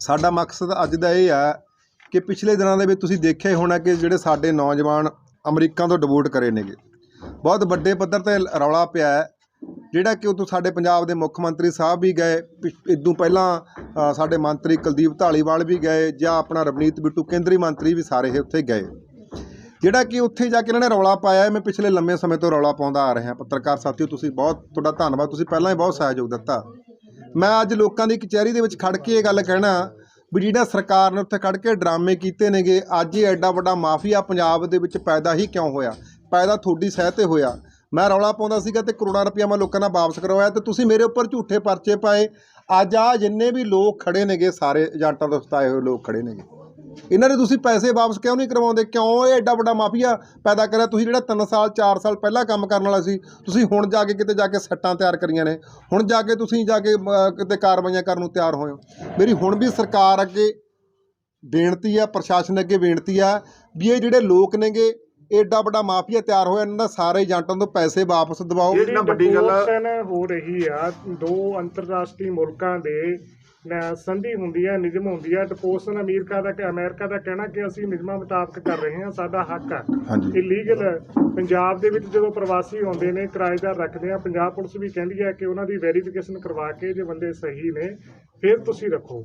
ਸਾਡਾ ਮਕਸਦ ਅੱਜ ਦਾ ਇਹ ਆ ਕਿ ਪਿਛਲੇ ਦਿਨਾਂ ਦੇ ਵਿੱਚ ਤੁਸੀਂ ਦੇਖਿਆ ਹੋਣਾ ਕਿ ਜਿਹੜੇ ਸਾਡੇ ਨੌਜਵਾਨ ਅਮਰੀਕਾ ਤੋਂ ਡਿਵੋਟ ਕਰੇ ਨੇਗੇ। ਬਹੁਤ ਵੱਡੇ ਪੱਧਰ ਤੇ ਰੌਲਾ ਪਿਆ ਹੈ। ਜਿਹੜਾ ਕਿ ਉਦੋਂ ਸਾਡੇ ਪੰਜਾਬ ਦੇ ਮੁੱਖ ਮੰਤਰੀ ਸਾਹਿਬ ਵੀ ਗਏ ਇਦੋਂ ਪਹਿਲਾਂ ਸਾਡੇ ਮੰਤਰੀ ਕੁਲਦੀਪ ਢਾਲੀਵਾਲ ਵੀ ਗਏ ਜਾਂ ਆਪਣਾ ਰਵਨੀਤ ਬਿੱਟੂ ਕੇਂਦਰੀ ਮੰਤਰੀ ਵੀ ਸਾਰੇ ਇਹ ਉੱਥੇ ਗਏ। ਜਿਹੜਾ ਕਿ ਉੱਥੇ ਜਾ ਕੇ ਇਹਨਾਂ ਨੇ ਰੌਲਾ ਪਾਇਆ ਮੈਂ ਪਿਛਲੇ ਲੰਮੇ ਸਮੇਂ ਤੋਂ ਰੌਲਾ ਪਾਉਂਦਾ ਆ ਰਿਹਾ। ਪੱਤਰਕਾਰ ਸਾਥੀਓ, ਤੁਸੀਂ ਬਹੁਤ, ਤੁਹਾਡਾ ਧੰਨਵਾਦ। ਤੁਸੀਂ ਪਹਿਲਾਂ ਹੀ ਬਹੁਤ ਸਹਿਯੋਗ ਦਿੱਤਾ। ਮੈਂ ਅੱਜ ਲੋਕਾਂ ਦੀ ਕਚਹਿਰੀ ਦੇ ਵਿੱਚ ਖੜ ਕੇ ਇਹ ਗੱਲ ਕਹਿਣਾ ਵੀ ਜਿਹੜਾ ਸਰਕਾਰ ਨੇ ਉੱਥੇ ਖੜ ਕੇ ਡਰਾਮੇ ਕੀਤੇ ਨੇਗੇ, ਅੱਜ ਇਹ ਐਡਾ ਵੱਡਾ ਮਾਫੀਆ ਪੰਜਾਬ ਦੇ ਵਿੱਚ ਪੈਦਾ ਹੀ ਕਿਉਂ ਹੋਇਆ? ਪੈਦਾ ਤੁਹਾਡੀ ਸਹਿ ਤੇ ਹੋਇਆ। ਮੈਂ ਰੌਲਾ ਪਾਉਂਦਾ ਸੀਗਾ ਤੇ ਕਰੋੜਾਂ ਰੁਪਇਆ ਮੈਂ ਲੋਕਾਂ ਨਾਲ ਵਾਪਸ ਕਰਵਾਇਆ ਤੇ ਤੁਸੀਂ ਮੇਰੇ ਉੱਪਰ ਝੂਠੇ ਪਰਚੇ ਪਾਏ। ਅੱਜ ਆ ਜਿੰਨੇ ਵੀ ਲੋਕ ਖੜੇ ਨੇਗੇ, ਸਾਰੇ ਏਜੰਟਾਂ ਤੋਂ ਸਤਾਏ ਹੋਏ ਲੋਕ ਖੜੇ ਨੇਗੇ। ਇਹਨਾਂ ਦੇ ਤੁਸੀਂ ਪੈਸੇ ਵਾਪਸ ਕਿਉਂ ਨਹੀਂ ਕਰਵਾਉਂਦੇ? ਕਿਉਂ ਇਹ ਐਡਾ ਵੱਡਾ ਮਾਫੀਆ ਪੈਦਾ ਕਰਿਆ? ਤੁਸੀਂ ਜਿਹੜਾ 3 ਸਾਲ 4 ਸਾਲ ਪਹਿਲਾਂ ਕੰਮ ਕਰਨ ਵਾਲਾ ਸੀ ਤੁਸੀਂ ਹੁਣ ਜਾ ਕੇ ਕਿਤੇ ਜਾ ਕੇ ਸੱਟਾਂ ਤਿਆਰ ਕਰੀਆਂ ਨੇ। ਹੁਣ ਜਾ ਕੇ ਤੁਸੀਂ ਜਾ ਕੇ ਕਿਤੇ ਕਾਰਵਾਈਆਂ ਕਰਨ ਨੂੰ ਤਿਆਰ ਹੋਏ ਹੋ। ਮੇਰੀ ਹੁਣ ਵੀ ਸਰਕਾਰ ਅੱਗੇ ਬੇਨਤੀ ਆ ਪ੍ਰਸ਼ਾਸਨ ਅੱਗੇ ਬੇਨਤੀ ਆ ਵੀ ਇਹ ਜਿਹੜੇ ਲੋਕ ਨੇਗੇ ਐਡਾ ਵੱਡਾ ਮਾਫੀਆ ਤਿਆਰ ਹੋਇਆ ਇਹਨਾਂ ਦਾ ਸਾਰੇ ਏਜੰਟਾਂ ਤੋਂ ਪੈਸੇ ਵਾਪਸ ਦਿਵਾਓ। ਇਹ ਜਿਹੜੀ ਵੱਡੀ ਗੱਲ ਹੋ ਰਹੀ ਆ ਦੋ ਅੰਤਰਰਾਸ਼ਟਰੀ ਮੁਲਕਾਂ ਦੇ ਸੰਧੀ ਹੁੰਦੀ ਹੈ ਨਿਯਮ ਹੁੰਦੀ ਹੈ ਡਿਪੋਰਸ਼ਨ ਅਮਰੀਕਾ ਦਾ ਕਿ ਅਮਰੀਕਾ ਦਾ ਕਹਿਣਾ ਕਿ ਅਸੀਂ ਨਿਯਮਾਂ ਮੁਤਾਬਕ ਕਰ ਰਹੇ ਹਾਂ ਸਾਡਾ ਹੱਕ ਆ। ਹਾਂਜੀ। ਇਲੀਗਲ ਪੰਜਾਬ ਦੇ ਵਿੱਚ ਜਦੋਂ ਪ੍ਰਵਾਸੀ ਆਉਂਦੇ ਨੇ ਕਿਰਾਏਦਾਰ ਰੱਖਦੇ ਆ ਪੰਜਾਬ ਪੁਲਿਸ ਵੀ ਕਹਿੰਦੀ ਹੈ ਕਿ ਉਹਨਾਂ ਦੀ ਵੈਰੀਫਿਕੇਸ਼ਨ ਕਰਵਾ ਕੇ ਜੇ ਬੰਦੇ ਸਹੀ ਨੇ ਫਿਰ ਤੁਸੀਂ ਰੱਖੋ।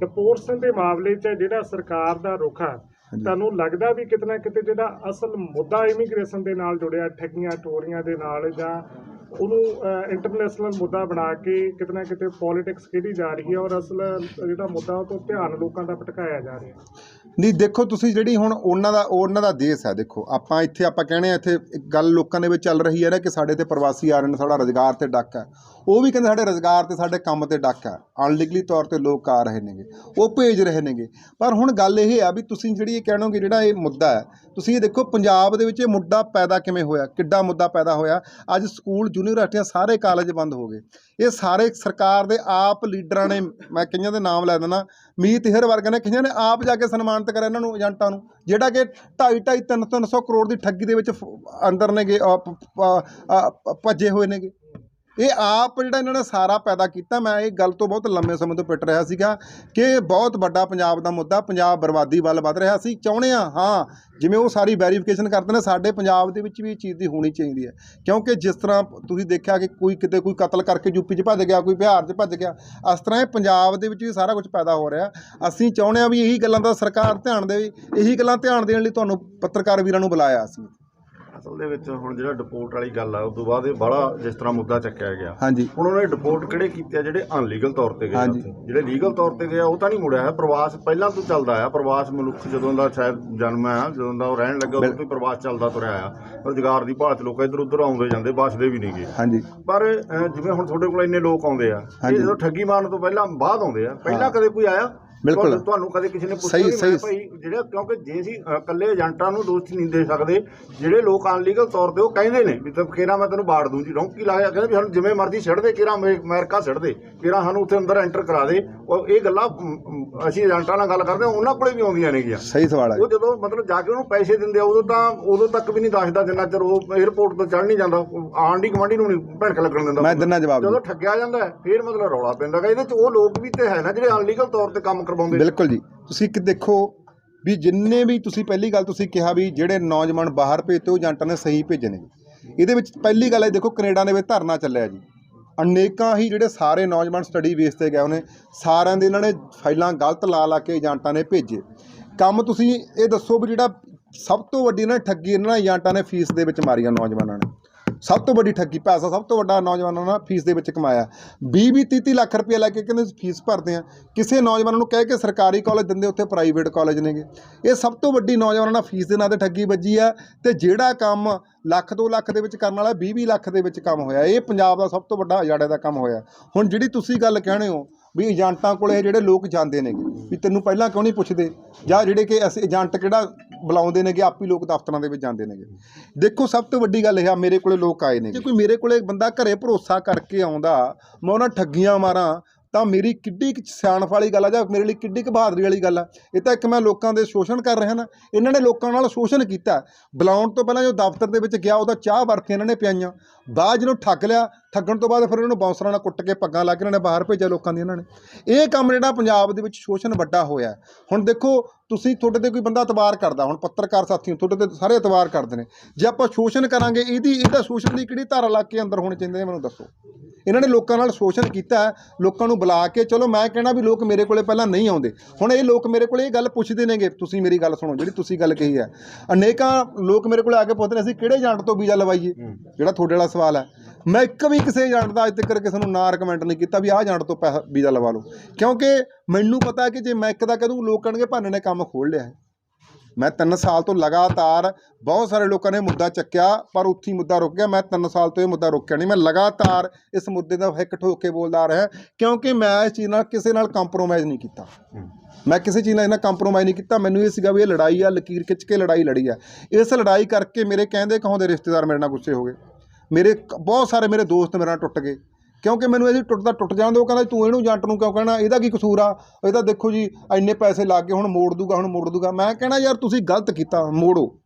ਡਿਪੋਰਸ਼ਨ ਦੇ ਮਾਮਲੇ 'ਚ ਜਿਹੜਾ ਸਰਕਾਰ ਦਾ ਰੁਖ ਆ ਤੁਹਾਨੂੰ ਲੱਗਦਾ ਵੀ ਕਿਤੇ ਨਾ ਕਿਤੇ ਜਿਹੜਾ ਅਸਲ ਮੁੱਦਾ ਇਮੀਗ੍ਰੇਸ਼ਨ ਦੇ ਨਾਲ ਜੁੜਿਆ ਠੱਗੀਆਂ ਟੋਰੀਆਂ ਦੇ ਨਾਲ ਜਾਂ ਉਹਨੂੰ ਇੰਟਰਨੈਸ਼ਨਲ ਮੁੱਦਾ ਬਣਾ ਕੇ ਕਿਤੇ ਨਾ ਕਿਤੇ ਪੋਲਿਟਿਕਸ ਖੇਡੀ ਜਾ ਰਹੀ ਹੈ ਔਰ ਅਸਲ, ਜਿਹੜਾ ਮੁੱਦਾ ਉਹ ਤੋਂ ਧਿਆਨ ਲੋਕਾਂ ਦਾ ਭਟਕਾਇਆ ਜਾ ਰਿਹਾ ਨਹੀਂ, ਦੇਖੋ ਤੁਸੀਂ ਜਿਹੜੀ ਹੁਣ ਉਹਨਾਂ ਦਾ ਉਹਨਾਂ ਦਾ ਦੇਸ਼ ਹੈ, ਦੇਖੋ। ਆਪਾਂ ਇੱਥੇ, ਆਪਾਂ ਕਹਿੰਦੇ ਆ ਇੱਥੇ ਇੱਕ ਗੱਲ ਲੋਕਾਂ ਦੇ ਵਿੱਚ ਚੱਲ ਰਹੀ ਹੈ ਨਾ ਕਿ ਸਾਡੇ ਤੇ ਪ੍ਰਵਾਸੀ ਆ ਰਹੇ ਨੇ, ਸਾਡਾ ਰੋਜ਼ਗਾਰ ਤੇ ਡੱਕ ਹੈ। ਉਹ ਵੀ ਕਹਿੰਦੇ ਸਾਡੇ ਰੋਜ਼ਗਾਰ ਤੇ, ਸਾਡੇ ਕੰਮ ਤੇ ਡੱਕ ਹੈ ਅਨਲੀਗਲੀ ਤੌਰ ਤੇ ਲੋਕ ਆ ਰਹੇ ਨੇਗੇ। ਉਹ ਭੇਜ ਰਹੇ ਨੇਗੇ। ਪਰ ਹੁਣ ਗੱਲ ਇਹ ਆ ਵੀ ਤੁਸੀਂ ਜਿਹੜੀ ਇਹ ਕਹਿਣੋਗੇ, ਜਿਹੜਾ ਇਹ ਮੁੱਦਾ ਹੈ, ਤੁਸੀਂ ਇਹ ਦੇਖੋ ਪੰਜਾਬ ਦੇ ਵਿੱਚ ਇਹ ਮੁੱਦਾ ਪੈਦਾ ਕਿਵੇਂ ਹੋਇਆ? ਕਿੱਡਾ ਮੁੱਦਾ ਪੈਦਾ ਹੋਇਆ? ਅੱਜ ਸਕੂਲ, ਯੂਨੀਵਰਸਿਟੀਆਂ ਸਾਰੇ ਕਾਲਜ ਬੰਦ ਹੋ ਗਏ। ਇਹ ਸਾਰੇ ਸਰਕਾਰ ਦੇ ਆਪ ਲੀਡਰਾਂ ਨੇ, ਮੈਂ ਕਈਆਂ ਦੇ ਨਾਮ ਲੈ ਦਿੰਦਾ, ਮੀਤ ਹਿਰ ਵਰਗੇ ਨੇ ਕਈਆਂ ਨੇ ਆਪ ਜਾ ਕੇ ਸਨਮਾਨਿਤ ਕਰਿਆ ਇਹਨਾਂ ਨੂੰ, ਏਜੰਟਾਂ ਨੂੰ। ਜਿਹੜਾ ਕਿ 2.5 2.5 3 300 ਕਰੋੜ ਦੀ ਠੱਗੀ ਦੇ ਵਿੱਚ ਫ- ਅੰਦਰ ਨੇਗੇ ਭੱਜੇ ਹੋਏ ਨੇਗੇ। ਇਹ ਆਪ ਜਿਹੜਾ ਇਹਨਾਂ ਨੇ ਸਾਰਾ ਪੈਦਾ ਕੀਤਾ, ਮੈਂ ਇਹ ਗੱਲ ਤੋਂ ਬਹੁਤ ਲੰਮੇ ਸਮੇਂ ਤੋਂ ਪਿੱਟ ਰਿਹਾ ਸੀਗਾ ਕਿ ਬਹੁਤ ਵੱਡਾ ਪੰਜਾਬ ਦਾ ਮੁੱਦਾ, ਪੰਜਾਬ ਬਰਬਾਦੀ ਵੱਲ ਵੱਧ ਰਿਹਾ ਸੀ। ਚਾਹੁੰਦੇ ਆ ਹਾਂ, ਜਿਵੇਂ ਉਹ ਸਾਰੀ ਵੈਰੀਫਿਕੇਸ਼ਨ ਕਰਦੇ ਨੇ, ਸਾਡੇ ਪੰਜਾਬ ਦੇ ਵਿੱਚ ਵੀ ਇਹ ਚੀਜ਼ ਦੀ ਹੋਣੀ ਚਾਹੀਦੀ ਹੈ। ਕਿਉਂਕਿ ਜਿਸ ਤਰ੍ਹਾਂ ਤੁਸੀਂ ਦੇਖਿਆ ਕਿ ਕੋਈ ਕਿਤੇ ਕੋਈ ਕਤਲ ਕਰਕੇ ਯੂਪੀ 'ਚ ਭੱਜ ਗਿਆ, ਕੋਈ ਬਿਹਾਰ 'ਚ ਭੱਜ ਗਿਆ, ਇਸ ਤਰ੍ਹਾਂ ਇਹ ਪੰਜਾਬ ਦੇ ਵਿੱਚ ਵੀ ਸਾਰਾ ਕੁਝ ਪੈਦਾ ਹੋ ਰਿਹਾ। ਅਸੀਂ ਚਾਹੁੰਦੇ ਆ ਵੀ ਇਹੀ ਗੱਲਾਂ ਦਾ ਸਰਕਾਰ ਧਿਆਨ ਦੇਵੇ, ਇਹੀ ਗੱਲਾਂ ਧਿਆਨ ਦੇਣ ਲਈ ਤੁਹਾਨੂੰ ਪੱਤਰਕਾਰ ਵੀਰਾਂ ਨੂੰ ਬੁਲਾਇਆ ਅਸੀਂ। ਅਸਲ ਦੇ ਵਿੱਚ ਹੁਣ ਜਿਹੜਾ ਡਿਪੋਰਟ ਵਾਲੀ ਗੱਲ ਆ ਉਸ ਤੋਂ ਬਾਅਦ ਇਹ ਬੜਾ ਜਿਸ ਤਰ੍ਹਾਂ ਮੁੱਦਾ ਚੱਕਿਆ ਗਿਆ ਹਾਂਜੀ ਹੁਣ ਉਹਨੇ ਡਿਪੋਰਟ ਕਿਹੜੇ ਕੀਤੇ ਆ ਜਿਹੜੇ ਅਨਲੀਗਲ ਤੌਰ ਤੇ ਗਏ ਆ ਹਾਂਜੀ। ਉੱਥੇ। ਜਿਹੜੇ ਲੀਗਲ ਤੌਰ ਤੇ ਗਏ ਆ ਉਹ ਤਾਂ ਨਹੀਂ ਮੁੜਿਆ ਹੈ ਪ੍ਰਵਾਸ ਪਹਿਲਾਂ ਤੋਂ ਚੱਲਦਾ ਆ ਪ੍ਰਵਾਸ ਮਨੁੱਖ ਜਦੋਂ ਦਾ ਸ਼ਾਇਦ ਜਨਮ ਆ ਜਦੋਂ ਦਾ ਉਹ ਰਹਿਣ ਲੱਗਾ ਉਦੋਂ ਤੋਂ ਹੀ ਪ੍ਰਵਾਸ ਚੱਲਦਾ ਤੁਰਿਆ ਆ ਰੁਜ਼ਗਾਰ ਦੀ ਭਾਲ ਚ ਲੋਕ ਇੱਧਰ ਉੱਧਰ ਆਉਂਦੇ ਜਾਂਦੇ ਬਸਦੇ ਵੀ ਨਹੀਂਗੇ ਹਾਂਜੀ ਪਰ ਅਹ, ਜਿਵੇਂ ਹੁਣ ਤੁਹਾਡੇ ਕੋਲ ਇੰਨੇ ਲੋਕ ਆਉਂਦੇ ਆ ਇਹ ਹਾਂਜੀ। ਜਦੋਂ ਠੱਗੀ ਮਾਰਨ ਤੋਂ ਪਹਿਲਾਂ ਬਾਅਦ ਆਉਂਦੇ ਆ ਪਹਿਲਾਂ। ਕਦੇ ਕੋਈ ਆਇਆ ਬਿਲਕੁਲ। ਤੁਹਾਨੂੰ- ਕਦੇ ਕਿਸੇ ਨੇ ਪੁੱਛਿਆ ਸਹੀ- ਸਹੀ। ਭਾਈ ਜਿਹੜਾ ਕਿਉਂਕਿ ਜੇ ਅਸੀਂ ਇਕੱਲੇ ਏਜੰਟਾਂ ਨੂੰ ਦੋਸ਼ ਨਹੀਂ ਦੇ ਸਕਦੇ ਜਿਹੜੇ ਲੋਕ ਅਨਲੀਗਲ ਤੌਰ ਤੇ ਉਹ ਕਹਿੰਦੇ ਨੇ ਵੀ ਤਾਂ ਕਿਹੜਾ ਮੈਂ ਤੈਨੂੰ ਬਾੜ ਦੂੰ ਜੀ ਰੌਂਕੀ ਲਾਇਆ ਕਹਿੰਦੇ ਵੀ ਸਾਨੂੰ ਜਿਵੇਂ ਮਰਜ਼ੀ ਛੱਡ ਦੇ ਕਿਹੜਾ ਅਮਰੀਕਾ ਛੱਡ ਦੇ ਕਿਹੜਾ ਸਾਨੂੰ ਉੱਥੇ ਅੰਦਰ ਐਂਟਰ ਕਰਾ ਦੇ ਉਹ ਇਹ ਗੱਲਾਂ ਅਮ, ਅਮ, ਅਸੀਂ ਏਜੰਟਾਂ ਨਾਲ ਗੱਲ ਕਰਦੇ ਹਾਂ ਉਹਨਾਂ ਕੋਲੇ ਵੀ ਆਉਂਦੀਆਂ ਨੇਗੀਆਂ ਸਹੀ ਸਵਾਲ ਹੈ ਉਹ ਜਦੋਂ ਮਤਲਬ ਜਾ ਕੇ ਉਹਨੂੰ ਪੈਸੇ ਦਿੰਦੇ ਆ ਉਦੋਂ ਤਾਂ ਉਦੋਂ ਤੱਕ ਵੀ ਨਹੀਂ ਦੱਸਦਾ ਜਿੰਨਾ ਚਿਰ ਉਹ 에어ਪੋਰਟ ਤੋਂ ਚੜ ਨਹੀਂ ਜਾਂਦਾ ਆਂਡੀ ਕਮਾਂਡੀ ਨੂੰ ਨਹੀਂ ਭੜਕ ਲੱਗਣ ਦਿੰਦਾ ਮੈਂ ਦਿੰਦਾ ਜਵਾਬ ਜੀ। ਜਦੋਂ ਠੱਗਿਆ ਜਾਂਦਾ ਹੈ, ਫਿਰ ਮਤਲਬ ਰੌਲਾ ਪੈਂਦਾ ਗਾ ਇਹਦੇ ਚ ਉਹ ਲੋਕ ਵੀ ਤੇ ਹੈ ਨਾ ਜਿਹੜੇ ਅਨਲੀਗਲ ਤੌਰ ਤੇ ਕੰਮ ਕਰਵਾਉਂਦੇ ਬਿਲਕੁਲ ਜੀ। ਤੁਸੀਂ ਕਿ ਦੇਖੋ ਵੀ ਜਿੰਨੇ ਵੀ ਤੁਸੀਂ ਪਹਿਲੀ ਗੱਲ ਤੁਸੀਂ ਕਿਹਾ ਵੀ ਜਿਹੜੇ ਨੌਜਵਾਨ ਬਾਹਰ ਭੇਜਤੇ, ਉਹ ਏਜੰਟਾਂ ਨੇ ਸਹੀ ਭੇਜੇ ਨੇ ਇਹਦੇ ਵਿੱਚ ਪਹਿਲੀ ਗੱਲ ਹੈ, ਦੇਖੋ ਕੈਨੇਡਾ ਦੇ ਵਿੱਚ ਧਰਨਾ ਚੱਲਿਆ ਜੀ। ਅਨੇਕਾਂ ਹੀ ਜਿਹੜੇ ਸਾਰੇ ਨੌਜਵਾਨ ਸਟੱਡੀ ਬੇਸ ਤੇ ਗਏ ਉਹਨੇ ਸਾਰਿਆਂ ਦੇ ਇਹਨਾਂ ਨੇ ਫਾਈਲਾਂ ਗਲਤ ਲਾ ਲਾ ਕੇ ਏਜੰਟਾਂ ਨੇ ਭੇਜੇ। ਕੰਮ ਤੁਸੀਂ ਇਹ ਦੱਸੋ ਵੀ ਜਿਹੜਾ ਸਭ ਤੋਂ ਵੱਡੀ ਨਾ ਠੱਗੀ ਇਹਨਾਂ ਏਜੰਟਾਂ ਨੇ ਫੀਸ ਦੇ ਵਿੱਚ ਮਾਰੀਆਂ ਨੌਜਵਾਨਾਂ ਨੇ। ਸਭ ਤੋਂ ਵੱਡੀ ਠੱਗੀ ਪੈਸਾ ਸਭ ਤੋਂ ਵੱਡਾ ਨੌਜਵਾਨਾਂ ਨਾਲ ਫੀਸ ਦੇ ਵਿੱਚ ਕਮਾਇਆ। 20 ਵੀਹ 30 ਲੱਖ ਰੁਪਏ ਲੈ ਕੇ ਕਹਿੰਦੇ ਫੀਸ ਭਰਦੇ ਆ ਕਿਸੇ ਨੌਜਵਾਨ ਨੂੰ ਕਹਿ ਕੇ ਸਰਕਾਰੀ ਕਾਲਜ ਦਿੰਦੇ ਉੱਥੇ ਪ੍ਰਾਈਵੇਟ ਕਾਲਜ ਨੇਗੇ। ਇਹ ਸਭ ਤੋਂ ਵੱਡੀ ਨੌਜਵਾਨਾਂ ਨਾਲ ਫੀਸ ਦੇ ਨਾਂ ਤੇ ਠੱਗੀ ਵੱਜੀ ਆ ਤੇ ਜਿਹੜਾ ਕੰਮ ਲੱਖ 2 ਲੱਖ ਦੇ ਵਿੱਚ ਕਰਨ ਵਾਲਾ 20 20 ਲੱਖ ਦੇ ਵਿੱਚ ਕੰਮ ਹੋਇਆ। ਇਹ ਪੰਜਾਬ ਦਾ ਸਭ ਤੋਂ ਵੱਡਾ ਅਜਾੜੇ ਦਾ ਕੰਮ ਹੋਇਆ। ਹੁਣ ਜਿਹੜੀ ਤੁਸੀਂ ਗੱਲ ਕਹਿਣੇ ਹੋ ਵੀ ਏਜੰਟਾਂ ਕੋਲੇ ਜਿਹੜੇ ਲੋਕ ਜਾਂਦੇ ਨੇਗੇ, ਵੀ ਤੈਨੂੰ ਪਹਿਲਾਂ ਕਿਉਂ ਨਹੀਂ ਪੁੱਛਦੇ? ਜਾਂ ਜਿਹੜੇ ਕਿ ਅਸੀਂ ਏਜੰਟ ਕਿਹੜਾ ਬੁਲਾਉਂਦੇ ਨੇਗੇ, ਆਪੀ ਲੋਕ ਦਫ਼ਤਰਾਂ ਦੇ ਵਿੱਚ ਜਾਂਦੇ ਨੇਗੇ। ਦੇਖੋ, ਸਭ ਤੋਂ ਵੱਡੀ ਗੱਲ ਇਹ ਆ, ਮੇਰੇ ਕੋਲੇ ਲੋਕ ਆਏ ਨੇ ਜੇ ਕੋਈ ਮੇਰੇ ਕੋਲੇ ਬੰਦਾ ਘਰੇ ਭਰੋਸਾ ਕਰਕੇ ਆਉਂਦਾ, ਮੈਂ ਉਹਨਾਂ ਠੱਗੀਆਂ ਮਾਰਾਂ ਤਾਂ ਮੇਰੀ ਕਿੱਡੀ ਕੁ ਸਿਆਣਪ ਵਾਲੀ ਗੱਲ ਆ ਜਾਂ ਮੇਰੇ ਲਈ ਕਿੱਡੀ ਕੁ ਬਹਾਦਰੀ ਵਾਲੀ ਗੱਲ ਆ। ਇਹ ਤਾਂ ਇੱਕ ਮੈਂ ਲੋਕਾਂ ਦੇ ਸ਼ੋਸ਼ਣ ਕਰ ਰਿਹਾ ਨਾ। ਇਹਨਾਂ ਨੇ ਲੋਕਾਂ ਨਾਲ ਸ਼ੋਸ਼ਣ ਕੀਤਾ। ਬੁਲਾਉਣ ਤੋਂ ਪਹਿਲਾਂ ਜੋ ਦਫ਼ਤਰ ਦੇ ਵਿੱਚ ਗਿਆ, ਉਹਦਾ ਚਾਹ ਵਰਤੀਆਂ ਇਹਨਾਂ ਨੇ ਪਿਆਈਆਂ। ਬਾਅਦ ਜਿਹਨੂੰ ਠੱਗ ਲਿਆ। ਠੱਗਣ ਤੋਂ ਬਾਅਦ ਫਿਰ ਉਹਨੂੰ ਬਾਉਂਸਰਾਂ ਨਾਲ ਕੁੱਟ ਕੇ ਪੱਗਾਂ ਲਾ ਕੇ ਇਹਨਾਂ ਨੇ ਬਾਹਰ ਭੇਜਿਆ ਲੋਕਾਂ ਦੀ ਇਹਨਾਂ ਨੇ। ਇਹ ਕੰਮ ਜਿਹੜਾ ਪੰਜਾਬ ਦੇ ਵਿੱਚ ਸ਼ੋਸ਼ਣ ਵੱਡਾ ਹੋਇਆ। ਹੁਣ ਦੇਖੋ ਤੁਸੀਂ ਤੁਹਾਡੇ ਤੇ ਕੋਈ ਬੰਦਾ ਇਤਬਾਰ ਕਰਦਾ ਹੁਣ ਪੱਤਰਕਾਰ ਸਾਥੀ ਹੋ, ਤੁਹਾਡੇ ਤੇ ਸਾਰੇ ਇਤਬਾਰ ਕਰਦੇ ਨੇ। ਜੇ ਆਪਾਂ ਸ਼ੋਸ਼ਣ ਕਰਾਂਗੇ ਇਹਦੀ ਇਹਦਾ ਸ਼ੋਸ਼ਣ ਦੀ ਕਿਹੜੀ ਧਾਰਾ ਲੱਗ ਕੇ ਅੰਦਰ ਹੋਣੇ ਚਾਹੀਦੇ ਨੇ ਮੈਨੂੰ ਦੱਸੋ। ਇਹਨਾਂ ਨੇ ਲੋਕਾਂ ਨਾਲ ਸ਼ੋਸ਼ਣ ਕੀਤਾ ਹੈ, ਲੋਕਾਂ ਨੂੰ ਬੁਲਾ ਕੇ ਚਲੋ ਮੈਂ ਕਹਿਣਾ ਵੀ ਲੋਕ ਮੇਰੇ ਕੋਲੇ ਪਹਿਲਾਂ ਨਹੀਂ ਆਉਂਦੇ। ਹੁਣ ਇਹ ਲੋਕ ਮੇਰੇ ਕੋਲੇ ਇਹ ਗੱਲ ਪੁੱਛਦੇ ਨੇਗੇ ਤੁਸੀਂ ਮੇਰੀ ਗੱਲ ਸੁਣੋ ਜਿਹੜੀ ਤੁਸੀਂ ਗੱਲ ਕਹੀ ਹੈ। ਅਨੇਕਾਂ ਲੋਕ ਮੇਰੇ ਕੋਲੇ ਆ ਕੇ ਪੁੱਛਦੇ ਨੇ ਅਸੀਂ ਕਿਹੜੇ ਏਜੰਟ ਤੋਂ ਵੀਜ਼ਾ ਲਵਾਈਏ? ਜਿਹੜਾ ਤੁਹਾਡੇ ਵਾਲਾ ਸਵਾਲ ਹੈ। ਮੈਂ ਇੱਕ ਵੀ ਕਿਸੇ ਏਜੰਟ ਦਾ ਅੱਜ ਤੱਕ ਕਿਸੇ ਨੂੰ ਨਾ ਰეკਮੈਂਡ ਨਹੀਂ ਕੀਤਾ ਵੀ ਆਹ ਏਜੰਟ ਤੋਂ ਪੈਸਾ ਵੀਜ਼ਾ ਲਵਾ ਲਓ। ਕਿਉਂਕਿ ਮੈਨੂੰ ਪਤਾ ਕਿ ਜੇ ਮੈਂ ਇੱਕ ਦਾ ਕਹਦੂੰ ਲੋਕ ਕਹਿਣਗੇ ਭਾਨੇ ਨੇ ਕੰਮ ਖੋਲ ਲਿਆ ਹੈ। ਮੈਂ 3 ਸਾਲ ਤੋਂ ਲਗਾਤਾਰ ਬਹੁਤ ਸਾਰੇ ਲੋਕਾਂ ਨੇ ਮੁੱਦਾ ਚੱਕਿਆ, ਪਰ ਉੱਥੇ ਹੀ ਮੁੱਦਾ ਰੁਕ ਗਿਆ। ਮੈਂ 3 ਸਾਲ ਤੋਂ ਇਹ ਮੁੱਦਾ ਰੋਕਿਆ ਨਹੀਂ। ਮੈਂ ਲਗਾਤਾਰ ਇਸ ਮੁੱਦੇ ਦਾ ਹਿੱਕ ਠੋਕ ਕੇ ਬੋਲਦਾ ਆ ਰਿਹਾ, ਕਿਉਂਕਿ ਮੈਂ ਇਸ ਚੀਜ਼ ਨਾਲ ਕਿਸੇ ਨਾਲ ਕੰਪਰੋਮਾਈਜ਼ ਨਹੀਂ ਕੀਤਾ। ਮੈਂ ਕਿਸੇ ਚੀਜ਼ ਨਾਲ ਇਹਨਾਂ ਕੰਪਰੋਮਾਈਜ਼ ਨਹੀਂ ਕੀਤਾ। ਮੈਨੂੰ ਇਹ ਸੀਗਾ ਵੀ ਇਹ ਲੜਾਈ ਆ, ਲਕੀਰ ਖਿੱਚ ਕੇ ਲੜਾਈ ਲੜੀ ਆ। ਇਸ ਲੜਾਈ ਕਰਕੇ ਮੇਰੇ ਕਹਿੰਦੇ ਕਹਾਉਂਦੇ ਰਿਸ਼ਤੇਦਾਰ ਮੇਰੇ ਨਾਲ ਗੁੱਸੇ ਹੋ ਗਏ। ਮੇਰੇ ਕ- ਬਹੁਤ ਸਾਰੇ ਮੇਰੇ ਦੋਸਤ ਮੇਰੇ ਨਾਲ ਟੁੱਟ ਗਏ। ਕਿਉਂਕਿ ਮੈਨੂੰ ਇਹਦੀ ਟੁੱਟਦਾ ਟੁੱਟ ਜਾਂਦੇ ਉਹ ਕਹਿੰਦਾ ਤੂੰ ਇਹਨੂੰ ਏਜੰਟ ਨੂੰ ਕਿਉਂ ਕਹਿਣਾ? ਇਹਦਾ ਕੀ ਕਸੂਰ ਆ? ਇਹਦਾ ਦੇਖੋ ਜੀ ਇੰਨੇ ਪੈਸੇ ਲੱਗ ਗਏ ਹੁਣ ਮੋੜ ਦੂਗਾ ਹੁਣ ਮੋੜ ਦੂਗਾ। ਮੈਂ ਕਹਿਣਾ ਯਾਰ ਤੁਸੀਂ ਗਲਤ ਕੀਤਾ ਮੋੜੋ।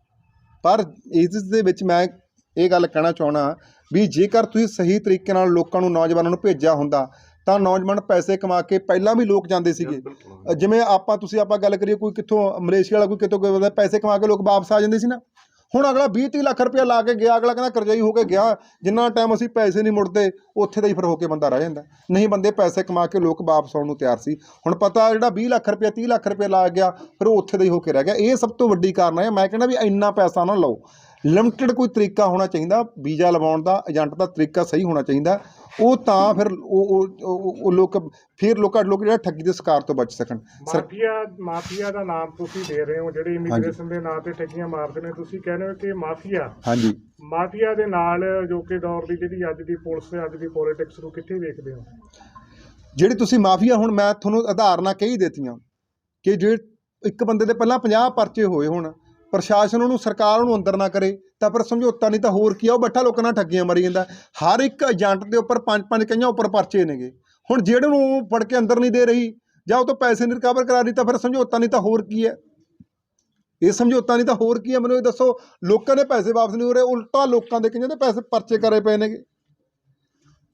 ਪਰ ਇਸ ਦੇ ਵਿੱਚ ਮੈਂ ਇਹ ਗੱਲ ਕਹਿਣਾ ਚਾਹਣਾ ਵੀ ਜੇਕਰ ਤੁਸੀਂ ਸਹੀ ਤਰੀਕੇ ਨਾਲ ਲੋਕਾਂ ਨੂੰ ਨੌਜਵਾਨਾਂ ਨੂੰ ਭੇਜਿਆ ਹੁੰਦਾ ਤਾਂ ਨੌਜਵਾਨ ਪੈਸੇ ਕਮਾ ਕੇ ਪਹਿਲਾਂ ਵੀ ਲੋਕ ਜਾਂਦੇ ਸੀਗੇ। ਜਿਵੇਂ ਆਪਾਂ ਤੁਸੀਂ ਆਪਾਂ ਗੱਲ ਕਰੀਏ ਕੋਈ ਕਿੱਥੋਂ ਮਲੇਸ਼ੀਆ ਵਾਲਾ ਕੋਈ ਕਿਤੋਂ ਪੈਸੇ ਕਮਾ ਕੇ ਲੋਕ ਵਾਪਸ ਆ ਜਾਂਦੇ ਸੀ ਨਾ? ਹੁਣ ਅਗਲਾ 20 30 ਲੱਖ ਰੁਪਇਆ ਲਾ ਕੇ ਗਿਆ, ਅਗਲਾ ਕਹਿੰਦਾ ਕਰਜ਼ਾਈ ਹੋ ਕੇ ਗਿਆ, ਜਿੰਨਾ ਟਾਈਮ ਅਸੀਂ ਪੈਸੇ ਨਹੀਂ ਮੁੜਦੇ, ਉੱਥੇ ਦਾ ਹੀ ਫਿਰ ਹੋ ਕੇ ਬੰਦਾ ਰਹਿ ਜਾਂਦਾ। ਨਹੀਂ ਬੰਦੇ ਪੈਸੇ ਕਮਾ ਕੇ ਲੋਕ ਵਾਪਸ ਆਉਣ ਨੂੰ ਤਿਆਰ ਸੀ। ਹੁਣ ਪਤਾ ਜਿਹੜਾ 20 ਲੱਖ ਰੁਪਇਆ 30 ਲੱਖ ਰੁਪਇਆ ਲਾ ਗਿਆ, ਫਿਰ ਉਹ ਉੱਥੇ ਦਾ ਹੀ ਹੋ ਕੇ ਰਹਿ ਗਿਆ। ਇਹ ਸਭ ਤੋਂ ਵੱਡੀ ਕਾਰਨ ਹੈ ਮੈਂ ਕਹਿੰਦਾ ਵੀ ਇੰਨਾ ਪੈਸਾ ਨਾ ਲਓ। ਲਿਮਟਿਡ ਕੋਈ ਤਰੀਕਾ ਹੋਣਾ ਚਾਹੀਦਾ ਵੀਜ਼ਾ ਲਵਾਉਣ ਦਾ ਏਜੰਟ ਦਾ ਤਰੀਕਾ ਸਹੀ ਹੋਣਾ ਚਾਹੀਦਾ। ਉਹ ਤਾਂ ਫਿਰ ਉਹ ਉਹ- ਲੋਕ ਫਿਰ ਲੋਕਾਂ ਲੋਕ ਜਿਹੜਾ ਠੱਗੀ ਦੇ ਸ਼ਿਕਾਰ ਤੋਂ ਬਚ ਸਕਣ। ਮਾਫੀਆ ਮਾਫੀਆ ਦਾ ਨਾਮ ਤੁਸੀਂ ਦੇ ਰਹੇ ਹੋ ਜਿਹੜੇ ਇਮੀਗ੍ਰੇਸ਼ਨ ਦੇ ਨਾਂ ਤੇ ਠੱਗੀਆਂ ਮਾਰਦੇ ਨੇ। ਤੁਸੀਂ ਕਹਿੰਦੇ ਹੋ ਕਿ ਮਾਫੀਆ। ਹਾਂਜੀ। ਮਾਫੀਆ ਦੇ ਨਾਲ ਜੋ ਕਿ ਦੌਰ ਦੀ ਜਿਹੜੀ ਅੱਜ ਦੀ ਪੁਲਿਸ ਤੇ ਅੱਜ ਦੀ ਪੋਲਿਟਿਕਸ ਨੂੰ ਕਿੱਥੇ ਵੇਖਦੇ ਹੋ? ਜਿਹੜੀ ਤੁਸੀਂ ਮਾਫੀਆ ਹੁਣ ਮੈਂ ਤੁਹਾਨੂੰ ਆਧਾਰਨਾ ਕਹੀ ਦਿੱਤੀਆਂ ਕਿ ਜੇ ਇੱਕ ਬੰਦੇ ਦੇ ਪਹਿਲਾਂ 50 ਪਰਚੇ ਹੋਏ ਹੁਣ ਪ੍ਰਸ਼ਾਸਨ ਉਹਨੂੰ, ਸਰਕਾਰ ਉਹਨੂੰ ਅੰਦਰ ਨਾ ਕਰੇ, ਤਾਂ ਫਿਰ ਸਮਝੌਤਾ ਨਹੀਂ ਤਾਂ ਹੋਰ ਕੀ ਆ, ਉਹ ਬੈਠਾ ਲੋਕਾਂ ਨਾਲ ਠੱਗੀਆਂ ਮਾਰੀ ਜਾਂਦਾ। ਹਰ ਇੱਕ ਏਜੰਟ ਦੇ ਉੱਪਰ ਪੰਜ ਪੰਜ ਕਈਆਂ ਉੱਪਰ ਪਰਚੇ ਨੇਗੇ। ਹੁਣ ਜਿਹੜੇ ਨੂੰ ਫੜ ਕੇ ਅੰਦਰ ਨਹੀਂ ਦੇ ਰਹੀ, ਜਾਂ ਉਹ ਤੋਂ ਪੈਸੇ ਨਹੀਂ ਰਿਕਵਰ ਕਰਾ ਰਹੀ, ਤਾਂ ਫਿਰ ਸਮਝੌਤਾ ਨਹੀਂ ਤਾਂ ਹੋਰ ਕੀ ਹੈ? ਇਹ ਸਮਝੌਤਾ ਨਹੀਂ ਤਾਂ ਹੋਰ ਕੀ ਹੈ? ਮੈਨੂੰ ਇਹ ਦੱਸੋ, ਲੋਕਾਂ ਦੇ ਪੈਸੇ ਵਾਪਸ ਨਹੀਂ ਹੋ ਰਹੇ, ਉਲਟਾ ਲੋਕਾਂ ਦੇ ਕਈਆਂ ਦੇ ਪੈਸੇ ਪਰਚੇ ਕਰੇ ਪਏ ਨੇਗੇ।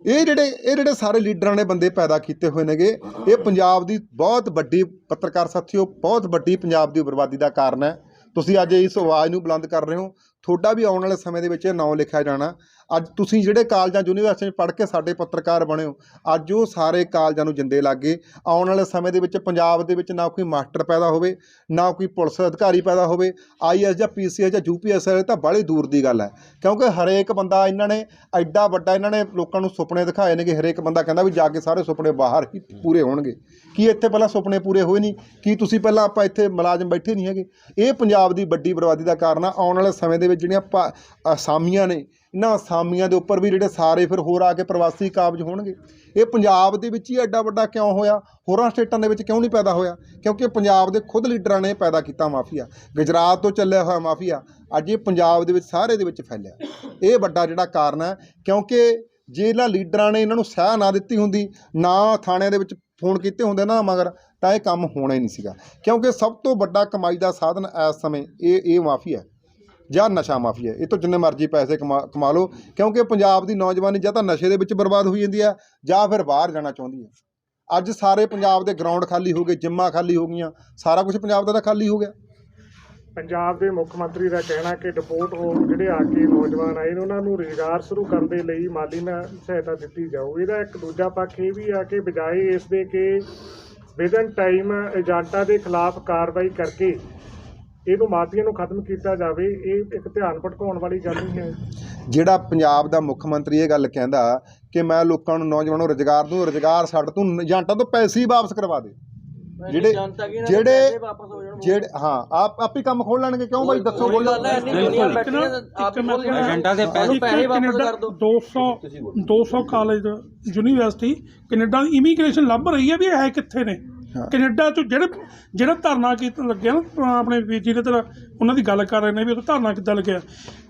ਇਹ ਜਿਹੜੇ ਇਹ ਜਿਹੜੇ ਸਾਰੇ ਲੀਡਰਾਂ ਨੇ ਬੰਦੇ ਪੈਦਾ ਕੀਤੇ ਹੋਏ ਨੇਗੇ, ਇਹ ਪੰਜਾਬ ਦੀ ਬਹੁਤ ਵੱਡੀ ਪੱਤਰਕਾਰ ਸਾਥੀਓ, ਬਹੁਤ ਵੱਡੀ ਪੰਜਾਬ ਦੀ ਬਰਬਾਦੀ ਦਾ ਕਾਰਨ ਹੈ। ਤੁਸੀਂ ਅੱਜ ਇਸ ਆਵਾਜ਼ ਨੂੰ ਬੁਲੰਦ ਕਰ ਰਹੇ ਹੋ। ਤੁਹਾਡਾ ਵੀ ਆਉਣ ਵਾਲੇ ਸਮੇਂ ਦੇ ਵਿੱਚ ਇਹ ਨਾਂ ਲਿਖਿਆ ਜਾਣਾ। ਅੱਜ ਤੁਸੀਂ ਜਿਹੜੇ ਕਾਲਜਾਂ ਯੂਨੀਵਰਸਿਟੀਆਂ 'ਚ ਪੜ੍ਹ ਕੇ ਸਾਡੇ ਪੱਤਰਕਾਰ ਬਣੇ ਹੋ, ਅੱਜ ਉਹ ਸਾਰੇ ਕਾਲਜਾਂ ਨੂੰ ਜਿੰਦੇ ਲੱਗੇ ਆਉਣ ਵਾਲੇ ਸਮੇਂ ਦੇ ਵਿੱਚ ਪੰਜਾਬ ਦੇ ਵਿੱਚ ਨਾ ਕੋਈ ਮਾਸਟਰ ਪੈਦਾ ਹੋਵੇ, ਨਾ ਕੋਈ ਪੁਲਿਸ ਅਧਿਕਾਰੀ ਪੈਦਾ ਹੋਵੇ ਆਈਐਸ ਜਾਂ ਪੀਸੀਐਸ ਜਾਂ ਯੂਪੀਐਸ ਤਾਂ ਬੜੀ ਦੂਰ ਦੀ ਗੱਲ ਹੈ। ਕਿਉਂਕਿ ਹਰੇਕ ਬੰਦਾ ਇਹਨਾਂ ਨੇ ਐਡਾ ਵੱਡਾ ਇਹਨਾਂ ਨੇ ਲੋਕਾਂ ਨੂੰ ਸੁਪਨੇ ਦਿਖਾਏ ਨੇ ਕਿ ਹਰੇਕ ਬੰਦਾ ਕਹਿੰਦਾ ਵੀ ਜਾ ਕੇ ਸਾਰੇ ਸੁਪਨੇ ਬਾਹਰ ਹੀ ਪੂਰੇ ਹੋਣਗੇ। ਕੀ ਇੱਥੇ ਪਹਿਲਾਂ ਸੁਪਨੇ ਪੂਰੇ ਹੋਏ ਨਹੀਂ? ਕੀ ਤੁਸੀਂ ਪਹਿਲਾਂ ਆਪਾਂ ਇੱਥੇ ਮੁਲਾਜ਼ਮ ਬੈਠੇ ਨਹੀਂ ਹੈਗੇ? ਇਹ ਪੰਜਾਬ ਦੀ ਵੱਡੀ ਬਰਬਾਦੀ ਦਾ ਕਾਰਨ ਆ। ਆਉਣ ਵਾਲੇ ਸਮੇਂ ਦੇ ਵਿੱਚ ਜਿਹੜੀਆਂ ਭਾ- ਅਸਾਮੀਆਂ ਨੇ, ਇਹਨਾਂ ਅਸਾਮੀਆਂ ਦੇ ਉੱਪਰ ਵੀ ਜਿਹੜੇ ਸਾਰੇ ਫਿਰ ਹੋਰ ਆ ਕੇ ਪ੍ਰਵਾਸੀ ਕਾਬਜ ਹੋਣਗੇ। ਇਹ ਪੰਜਾਬ ਦੇ ਵਿੱਚ ਹੀ ਐਡਾ ਵੱਡਾ ਕਿਉਂ ਹੋਇਆ? ਹੋਰਾਂ ਸਟੇਟਾਂ ਦੇ ਵਿੱਚ ਕਿਉਂ ਨਹੀਂ ਪੈਦਾ ਹੋਇਆ? ਕਿਉਂਕਿ ਪੰਜਾਬ ਦੇ ਖੁਦ ਲੀਡਰਾਂ ਨੇ ਪੈਦਾ ਕੀਤਾ ਮਾਫੀਆ। ਗੁਜਰਾਤ ਤੋਂ ਚੱਲਿਆ ਹੋਇਆ ਮਾਫੀਆ, ਅੱਜ ਇਹ ਪੰਜਾਬ ਦੇ ਵਿੱਚ ਸਾਰੇ ਦੇ ਵਿੱਚ ਫੈਲਿਆ। ਇਹ ਵੱਡਾ ਜਿਹੜਾ ਕਾਰਨ ਹੈ, ਕਿਉਂਕਿ ਜੇ ਇਹਨਾਂ ਲੀਡਰਾਂ ਨੇ ਇਹਨਾਂ ਨੂੰ ਸਹਿ ਨਾ ਦਿੱਤੀ ਹੁੰਦੀ, ਨਾ ਥਾਣਿਆਂ ਦੇ ਵਿੱਚ ਫੋਨ ਕੀਤੇ ਹੁੰਦੇ ਨਾ, ਮਗਰ ਤਾਂ ਇਹ ਕੰਮ ਹੋਣਾ ਹੀ ਨਹੀਂ ਸੀਗਾ। ਕਿਉਂਕਿ ਸਭ ਤੋਂ ਵੱਡਾ ਕਮਾਈ ਦਾ ਸਾਧਨ ਇਸ ਸਮੇਂ ਇਹ ਇਹ ਮਾਫੀਆ ਹੈ। ਜਾਂ ਨਸ਼ਾ ਮਾਫੀਆ, ਇਹ ਤੋਂ ਜਿੰਨੇ ਮਰਜ਼ੀ ਪੈਸੇ ਕਮਾ ਕਮਾ ਲਓ, ਕਿਉਂਕਿ ਪੰਜਾਬ ਦੀ ਨੌਜਵਾਨੀ ਜਾਂ ਤਾਂ ਨਸ਼ੇ ਦੇ ਵਿੱਚ ਬਰਬਾਦ ਹੋਈ ਜਾਂਦੀ ਹੈ, ਜਾਂ ਫਿਰ ਬਾਹਰ ਜਾਣਾ ਚਾਹੁੰਦੀ ਹੈ। ਅੱਜ ਸਾਰੇ ਪੰਜਾਬ ਦੇ ਗਰਾਊਂਡ ਖਾਲੀ ਹੋ ਗਏ ਜਿੰਮਾਂ ਖਾਲੀ ਹੋ ਗਈਆਂ, ਸਾਰਾ ਕੁਝ ਪੰਜਾਬ ਦਾ ਤਾਂ ਖਾਲੀ ਹੋ ਗਿਆ। ਪੰਜਾਬ ਦੇ ਮੁੱਖ ਮੰਤਰੀ ਦਾ ਕਹਿਣਾ ਕਿ ਡਿਪੋਰਟ ਹੋ ਜਿਹੜੇ ਆ ਕੇ ਨੌਜਵਾਨ ਆਏ ਨੇ, ਉਹਨਾਂ ਨੂੰ ਰੁਜ਼ਗਾਰ ਸ਼ੁਰੂ ਕਰਨ ਦੇ ਲਈ ਮਾਲੀ ਮੈਂ ਸਹਾਇਤਾ ਦਿੱਤੀ ਜਾਊ। ਇਹਦਾ ਇੱਕ ਦੂਜਾ ਪੱਖ ਇਹ ਵੀ ਆ ਕਿ ਬਜਾਏ ਇਸ ਦੇ ਕਿ ਵਿਦਨ ਟਾਈਮ ਏਜੰਟਾਂ ਦੇ ਖਿਲਾਫ ਕਾਰਵਾਈ ਕਰਕੇ ਇਹਨੂੰ ਮਾਫੀਆ ਨੂੰ ਖਤਮ ਕੀਤਾ ਜਾਵੇ ਇਹ ਇੱਕ ਧਿਆਨ ਭਟਕਾਉਣ ਵਾਲੀ ਗੱਲ ਨਹੀਂ ਹੈ। ਜਿਹੜਾ ਪੰਜਾਬ ਦਾ ਮੁੱਖ ਮੰਤਰੀ ਇਹ ਗੱਲ ਕਹਿੰਦਾ ਕਿ ਮੈਂ ਲੋਕਾਂ ਨੂੰ ਨੌਜਵਾਨਾਂ ਨੂੰ ਰੁਜ਼ਗਾਰ ਦੂੰ ਰੁਜ਼ਗਾਰ ਛੱਡ ਤੂੰ ਏਜੰਟਾਂ ਤੋਂ ਪੈਸੇ ਹੀ ਵਾਪਸ ਕਰਵਾ ਦੇ। ਜਿਹੜੇ ਜਿਹੜੇ ਜਿਹੜੇ ਹਾਂ ਆਪ ਆਪ ਹੀ ਕੰਮ ਖੋਲ ਲੈਣਗੇ ਕਿਉਂ ਬਾਈ? ਦੱਸੋ ਬੋਲੋ। ਏਜੰਟਾਂ ਦੇ ਪੈਸੇ ਪੈਸੇ ਵਾਪਸ ਕਰ ਦੋ। 200 200 ਕਾਲਜ ਯੂਨੀਵਰਸਿਟੀ ਕੈਨੇਡਾ ਦੀ ਇਮੀਗ੍ਰੇਸ਼ਨ ਲੱਭ ਰਹੀ ਹੈ ਵੀ ਇਹ ਕਿੱਥੇ ਨੇ। ਕੈਨੇਡਾ ਚ ਜਿਹੜੇ ਜਿਹੜਾ ਧਰਨਾ ਕੀਤਾ ਲੱਗਿਆ ਨਾ ਆਪਣੇ ਵੀਰ ਜੀ ਨੇ ਤੇ ਉਹਨਾਂ ਦੀ ਗੱਲ ਕਰ ਰਹੇ ਨੇ ਵੀ ਉਹ ਧਰਨਾ ਕਿੱਦਾਂ ਲੱਗਿਆ।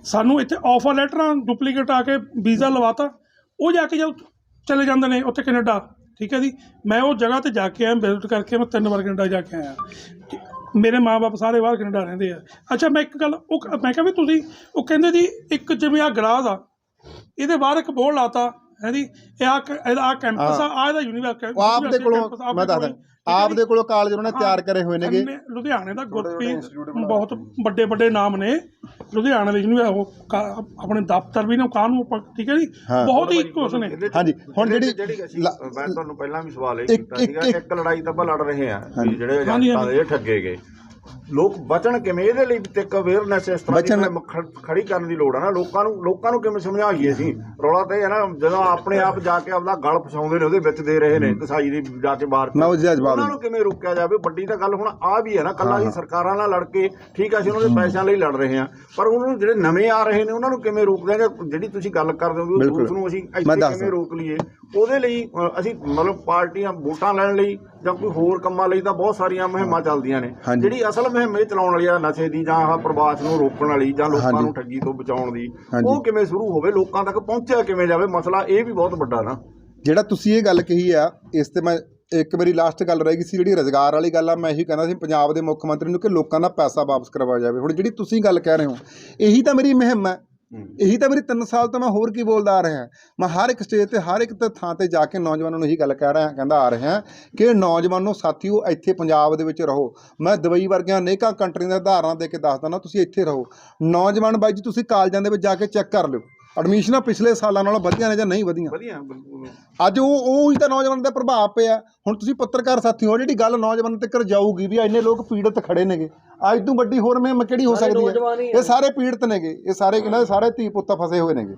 ਸਾਨੂੰ ਇੱਥੇ ਆਫਰ ਲੈਟਰਾਂ ਡੁਪਲੀਕੇਟ ਆ ਕੇ ਵੀਜ਼ਾ ਲਵਾਤਾ, ਉਹ ਜਾ ਕੇ ਜਦ ਚਲੇ ਜਾਂਦੇ ਨੇ ਉੱਥੇ ਕੈਨੇਡਾ, ਠੀਕ ਹੈ ਜੀ? ਮੈਂ ਉਹ ਜਗ੍ਹਾ ਤੇ ਜਾ ਕੇ ਆਇਆ ਵਿਜ਼ਿਟ ਕਰਕੇ ਮੈਂ ਤਿੰਨ ਵਾਰ ਕੈਨੇਡਾ ਜਾ ਕੇ ਆਇਆ। ਤੇ ਮੇਰੇ ਮਾਪੇ ਸਾਰੇ ਬਾਹਰ ਕੈਨੇਡਾ ਰਹਿੰਦੇ ਆ। ਅੱਛਾ, ਮੈਂ ਇੱਕ ਗੱਲ, ਉਹ ਕ- ਮੈਂ ਕਿਹਾ ਵੀ ਤੁਸੀਂ, ਉਹ ਕਹਿੰਦੇ ਜੀ ਇੱਕ ਜਿਵੇਂ ਆ ਗਲਾਸ ਆ, ਇਹਦੇ ਬਾਹਰ ਇੱਕ ਬੋਰਡ ਲਾਤਾ ਹੈ ਜੀ ਇਹ ਆ ਇਹਦਾ ਆ ਕੈਂਪਸ ਆ ਆ ਇਹਦਾ ਯੂਨੀਵਰਸਿਟੀ ਉਹ ਆਪ ਦੇ ਕੋਲੋਂ ਮੈਂ ਦੱਸਦਾ ਆਪ ਦੇ ਕੋਲੋਂ ਕਾਲਜ ਉਹਨਾਂ ਨੇ ਤਿਆਰ ਕਰੇ ਹੋਏ ਨੇਗੇ। ਲੁਧਿਆਣੇ- ਦਾ ਗੁਰਪ੍ਰੀਤ ਬਹੁਤ ਵੱਡੇ ਵੱਡੇ ਨਾਮ ਨੇ। ਲੁਧਿਆਣੇ ਦੇ ਜਿਹਨੂੰ ਉਹ ਆਪਣੇ ਦਫ਼ਤਰ ਵੀ ਨੇ ਆਪਾਂ ਠੀਕ ਹੈ ਜੀ। ਬਹੁਤ ਹੀ ਕੁਛ ਨੇ। ਹਾਂਜੀ, ਹੁਣ ਜਿਹੜੀ- ਮੈਂ ਤੁਹਾਨੂੰ ਪਹਿਲਾਂ ਵੀ ਸਵਾਲ ਇਹ ਇੱਕ- ਕੀਤਾ ਸੀਗਾ ਇੱਕ- ਇੱਕ ਲੜਾਈ ਤਾਂ ਆਪਾਂ ਲੜ ਰਹੇ ਆ ਜਿਹੜੇ ਏਜੰਟਾਂ ਦੇ ਠੱਗੇ ਗਏ। ਲੋਕ ਬਚਣ ਕਿਵੇਂ? ਇਹਦੇ ਲਈ ਤੇ ਅਵੇਅਰਨੈਸ ਇਸ ਤਰ੍ਹਾਂ ਦੀ ਬਚਣ- ਖ- ਖ- ਖੜੀ ਕਰਨ ਦੀ ਲੋੜ ਹੈ ਨਾ। ਲੋਕਾਂ ਨੂੰ ਲੋਕਾਂ ਨੂੰ ਕਿਵੇਂ ਸਮਝਾਈਏ ਅਸੀਂ? ਰੌਲਾ ਤਾਂ ਹੈ ਨਾ ਜਦੋਂ ਆਪਣੇ ਆਪ ਜਾ ਕੇ ਆਪਦਾ ਗਲ ਫਸਾਉਂਦੇ ਨੇ ਉਹਦੇ ਵਿੱਚ ਦੇ ਰਹੇ ਨੇ ਕਸਾਈ ਦੀ ਜਾ ਕੇ ਬਾਹਰ। ਜਵਾਬ ਉਹਨਾਂ ਨੂੰ ਕਿਵੇਂ ਰੋਕਿਆ ਜਾਵੇ? ਵੱਡੀ ਤਾਂ ਗੱਲ ਹੁਣ ਆ ਵੀ ਹੈ ਨਾ ਕੱਲਾ ਹੀ ਸਰਕਾਰਾਂ ਨਾਲ ਲੜ ਕੇ ਠੀਕ ਆ ਅਸੀਂ ਉਹਨਾਂ ਦੇ ਪੈਸਿਆਂ ਲਈ ਲੜ ਰਹੇ ਹਾਂ। ਪਰ ਉਹਨਾਂ ਨੂੰ ਜਿਹੜੇ ਨਵੇਂ ਆ ਰਹੇ ਨੇ ਉਹਨਾਂ ਨੂੰ ਕਿਵੇਂ ਰੋਕਦੇ ਆ? ਜਿਹੜੀ ਤੁਸੀਂ ਗੱਲ ਕਰਦੇ ਹੋ ਵੀ ਬਿਲਕੁਲ। ਉਸ ਨੂੰ ਅਸੀਂ ਇੱਥੇ ਦੱਸਦਾ। ਕਿਵੇਂ ਰੋਕ ਲਈਏ? ਉਹਦੇ ਲਈ ਅ, ਅਸੀਂ ਮਤਲਬ ਪਾਰਟੀਆਂ ਵੋਟਾਂ ਲੈਣ ਲਈ ਜਾਂ ਕੋਈ ਹੋਰ ਕੰਮਾਂ ਲਈ ਤਾਂ ਬਹੁਤ ਸਾਰੀਆਂ ਮੁਹਿੰਮਾਂ ਚੱਲਦੀਆਂ ਨੇ। ਹਾਂਜੀ। ਜਿਹੜੀ ਅਸਲ ਮੁਹਿੰਮ ਇਹ ਚਲਾਉਣ ਵਾਲੀ ਆ ਨਸ਼ੇ ਦੀ ਜਾਂ ਆਹ ਪ੍ਰਵਾਸ ਨੂੰ ਰੋਕਣ ਵਾਲੀ ਜਾਂ ਲੋਕਾਂ। ਨੂੰ ਠੱਗੀ ਤੋਂ ਬਚਾਉਣ ਦੀ। ਉਹ ਕਿਵੇਂ ਸ਼ੁਰੂ ਹੋਵੇ ਲੋਕਾਂ ਤੱਕ ਪਹੁੰਚਿਆ ਕਿਵੇਂ ਜਾਵੇ ਮਸਲਾ ਇਹ ਵੀ ਬਹੁਤ ਵੱਡਾ ਨਾ ਜਿਹੜਾ ਤੁਸੀਂ ਇਹ ਗੱਲ ਕਹੀ ਆ ਇਸ ਤੇ ਮੈਂ ਇੱਕ ਮੇਰੀ ਲਾਸਟ ਗੱਲ ਰਹਿ ਗਈ ਸੀ ਜਿਹੜੀ ਰੋਜ਼ਗਾਰ ਵਾਲੀ ਗੱਲ ਆ ਮੈਂ ਇਹੀ ਕਹਿੰਦਾ ਸੀ ਪੰਜਾਬ ਦੇ ਮੁੱਖ ਮੰਤਰੀ ਨੂੰ ਕਿ ਲੋਕਾਂ ਦਾ ਪੈਸਾ ਵਾਪਸ ਕਰਵਾਇਆ ਜਾਵੇ ਹੁਣ ਜਿਹੜੀ ਤੁਸੀਂ ਗੱਲ ਕਹਿ ਰਹੇ ਹੋ ਇਹੀ ਤਾਂ ਮੇਰੀ ਮੁਹਿੰਮ ਹੈ ਇਹੀ ਤਾਂ ਮੇਰੀ 3 ਸਾਲ ਤੋਂ ਮੈਂ ਹੋਰ ਕੀ ਬੋਲਦਾ ਆ ਰਿਹਾ। ਮੈਂ ਹਰ ਇੱਕ ਸਟੇਜ ਤੇ ਹਰ ਇੱਕ ਥਾਂ ਤੇ ਜਾ ਕੇ ਨੌਜਵਾਨਾਂ ਨੂੰ ਇਹੀ ਗੱਲ ਕਹਿ ਰਿਹਾ ਕਹਿੰਦਾ ਆ ਰਿਹਾ ਕਿ ਨੌਜਵਾਨੋ ਸਾਥੀਓ ਇੱਥੇ ਪੰਜਾਬ ਦੇ ਵਿੱਚ ਰਹੋ। ਮੈਂ ਦੁਬਈ ਵਰਗੀਆਂ ਅਨੇਕਾਂ ਕੰਟਰੀਆਂ ਦੇ ਉਦਾਹਰਨਾਂ ਦੇ ਕੇ ਦੱਸਦਾ ਨਾ ਤੁਸੀਂ ਇੱਥੇ ਰਹੋ। ਨੌਜਵਾਨ ਬਾਈ ਜੀ ਤੁਸੀਂ ਕਾਲਜਾਂ ਦੇ ਵਿੱਚ ਜਾ ਕੇ ਚੈੱਕ ਕਰ ਲਿਓ। ਐਡਮਿਸ਼ਨਾਂ ਪਿਛਲੇ ਸਾਲਾਂ ਨਾਲੋਂ ਵਧੀਆ ਨੇ ਜਾਂ ਨਹੀਂ ਵਧੀਆਂ ਅੱਜ ਉਹ ਉਹ ਹੀ ਤਾਂ ਨੌਜਵਾਨ ਤੇ ਪ੍ਰਭਾਵ ਪਿਆ। ਹੁਣ ਤੁਸੀਂ ਪੱਤਰਕਾਰ ਸਾਥੀ ਹੋ ਜਿਹੜੀ ਗੱਲ ਨੌਜਵਾਨ ਤੱਕ ਜਾਊਗੀ ਵੀ ਇੰਨੇ ਲੋਕ ਪੀੜਤ ਖੜੇ ਨੇਗੇ। ਅੱਜ ਤੋਂ ਵੱਡੀ ਹੋਰ ਮੁਹਿੰਮ ਕਿਹੜੀ ਹੋ ਸਕਦੀ ਹੈ? ਇਹ ਸਾਰੇ ਪੀੜਤ ਨੇਗੇ। ਇਹ ਸਾਰੇ ਇਹਨਾਂ ਦੇ ਸਾਰੇ ਧੀ ਪੁੱਤ ਫਸੇ ਹੋਏ ਨੇਗੇ।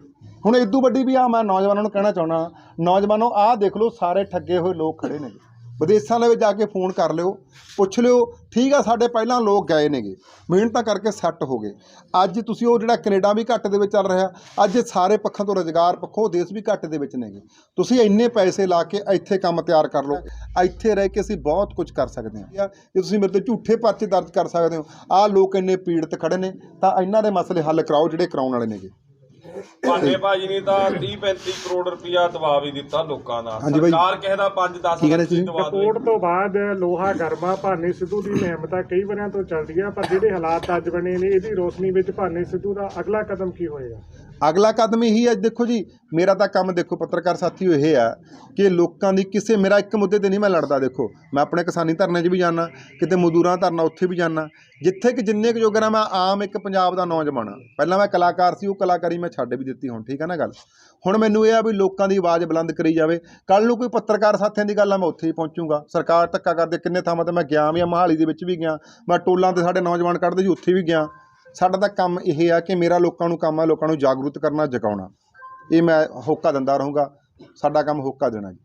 ਹੁਣ ਇਦੋਂ ਵੱਡੀ ਵੀ ਆ ਮੈਂ ਨੌਜਵਾਨਾਂ ਨੂੰ ਕਹਿਣਾ ਚਾਹਣਾ ਨੌਜਵਾਨੋ ਆਹ ਦੇਖ ਲਓ ਸਾਰੇ ਠੱਗੇ ਹੋਏ ਲੋਕ ਖੜੇ ਨੇਗੇ। ਵਿਦੇਸ਼ਾਂ ਦੇ ਵਿੱਚ ਜਾ ਕੇ ਫੋਨ ਕਰ ਲਿਓ, ਪੁੱਛ ਲਿਓ, ਠੀਕ ਆ, ਸਾਡੇ ਪਹਿਲਾਂ ਲੋਕ ਗਏ ਨੇਗੇ, ਮਿਹਨਤਾਂ ਕਰਕੇ ਸੈੱਟ ਹੋ ਗਏ। ਅੱਜ ਤੁਸੀਂ ਉਹ ਜਿਹੜਾ ਕੈਨੇਡਾ ਵੀ ਘੱਟ ਦੇ ਵਿੱਚ ਚੱਲ ਰਿਹਾ, ਅੱਜ ਸਾਰੇ ਪੱਖਾਂ ਤੋਂ ਰੋਜ਼ਗਾਰ ਪੱਖੋਂ ਦੇਸ਼ ਵੀ ਘੱਟ ਦੇ ਵਿੱਚ ਨੇਗੇ। ਤੁਸੀਂ ਇੰਨੇ ਪੈਸੇ ਲਾ ਕੇ ਇੱਥੇ ਕੰਮ ਤਿਆਰ ਕਰ ਲਓ, ਇੱਥੇ ਰਹਿ ਕੇ ਅਸੀਂ ਬਹੁਤ ਕੁਝ ਕਰ ਸਕਦੇ ਹਾਂ। ਜੇ ਤੁਸੀਂ ਮੇਰੇ ਤੇ ਝੂਠੇ ਪਰਚੇ ਦਰਜ ਕਰ ਸਕਦੇ ਹੋ, ਆਹ ਲੋਕ ਇੰਨੇ ਪੀੜਤ ਖੜੇ ਨੇ, ਤਾਂ ਇਹਨਾਂ ਦੇ ਮਸਲੇ ਹੱਲ ਕਰਾਓ ਜਿਹੜੇ ਕਰਾਉਣ ਵਾਲੇ ਨੇਗੇ। ਭਾਂਡੇ ਭਾਜੀ ਨੇ ਤਾਂ 30 35 ਕਰੋੜ ਰੁਪਇਆ ਦਵਾ ਵੀ ਦਿੱਤਾ ਲੋਕਾਂ ਦਾ ਹਾਂਜੀ ਬਾਈ। ਸਰਕਾਰ ਕਿਸੇ ਦਾ 5 10 ਕੀ ਕਹਿੰਦੇ ਲੱਖ ਦੀ ਤੁਸੀਂ? ਦਵਾ ਦੇ ਰਿਪੋਰਟ ਤੋਂ ਬਾਅਦ ਲੋਹਾ ਗਰਮਾ ਭਾਨੇ ਸਿੱਧੂ ਦੀ ਮੁਹਿੰਮ ਤਾਂ ਕਈ ਵਾਰਿਆਂ ਤੋਂ ਚੱਲਦੀ ਆ ਪਰ ਜਿਹੜੇ ਹਾਲਾਤ ਅੱਜ ਬਣੇ ਨੇ ਇਹਦੀ ਰੋਸ਼ਨੀ ਵਿੱਚ ਭਾਨੇ ਸਿੱਧੂ ਦਾ ਅਗਲਾ ਕਦਮ ਕੀ ਹੋਏਗਾ ਅਗਲਾ ਕਦਮ ਇਹੀ ਹੈ, ਦੇਖੋ ਜੀ, ਮੇਰਾ ਤਾਂ ਕੰਮ ਦੇਖੋ ਪੱਤਰਕਾਰ ਸਾਥੀਓ ਇਹ ਆ ਕਿ ਲੋਕਾਂ ਦੀ ਕਿਸੇ, ਮੇਰਾ ਇੱਕ ਮੁੱਦੇ ਤੇ ਨਹੀਂ ਮੈਂ ਲੜਦਾ, ਦੇਖੋ, ਮੈਂ ਆਪਣੇ ਕਿਸਾਨੀ ਧਰਨੇ 'ਚ ਵੀ ਜਾਣਾ ਕਿਤੇ ਮਜ਼ਦੂਰਾਂ ਧਰਨਾ ਉੱਥੇ ਵੀ ਜਾਣਾ ਜਿੱਥੇ ਕਿ ਜਿੰਨੇ ਕੁ ਜੋਗਰਾ ਮੈਂ ਆਮ ਇੱਕ ਪੰਜਾਬ ਦਾ ਨੌਜਵਾਨ ਹਾਂ ਪਹਿਲਾਂ ਮੈਂ ਕਲਾਕਾਰ ਸੀ, ਉਹ ਕਲਾਕਾਰੀ ਮੈਂ ਛੱਡ ਵੀ ਦਿੱਤੀ ਹੁਣ, ਠੀਕ ਹੈ ਨਾ ਗੱਲ? ਹੁਣ ਮੈਨੂੰ ਇਹ ਆ ਵੀ ਲੋਕਾਂ ਦੀ ਆਵਾਜ਼ ਬੁਲੰਦ ਕਰੀ ਜਾਵੇ। ਕੱਲ ਨੂੰ ਕੋਈ ਪੱਤਰਕਾਰ ਸਾਥੀਆਂ ਦੀ ਗੱਲ ਆ, ਮੈਂ ਉੱਥੇ ਹੀ ਪਹੁੰਚੂਗਾ। ਸਰਕਾਰ ਧੱਕਾ ਕਰਦੇ ਕਿੰਨੇ ਥਾਵਾਂ ਤੇ ਮੈਂ ਗਿਆ ਵੀ ਆ, ਮਹਾਲੀ ਦੇ ਵਿੱਚ ਵੀ ਗਿਆ, ਮੈਂ ਟੋਲਾਂ ਤੇ ਸਾਡੇ ਨੌਜਵਾਨ ਕੱਢਦੇ ਜੀ ਉੱਥੇ ਵੀ ਗਿਆ। ਸਾਡਾ ਤਾਂ ਕੰਮ ਇਹ ਆ ਕਿ ਮੇਰਾ ਲੋਕਾਂ ਨੂੰ ਕੰਮ ਆ, ਲੋਕਾਂ ਨੂੰ ਜਾਗਰੂਕ ਕਰਨਾ, ਜਗਾਉਣਾ। ਇਹ ਮੈਂ ਹੋਕਾ ਦਿੰਦਾ ਰਹੂੰਗਾ। ਸਾਡਾ ਕੰਮ ਹੋਕਾ ਦੇਣਾ ਜੀ।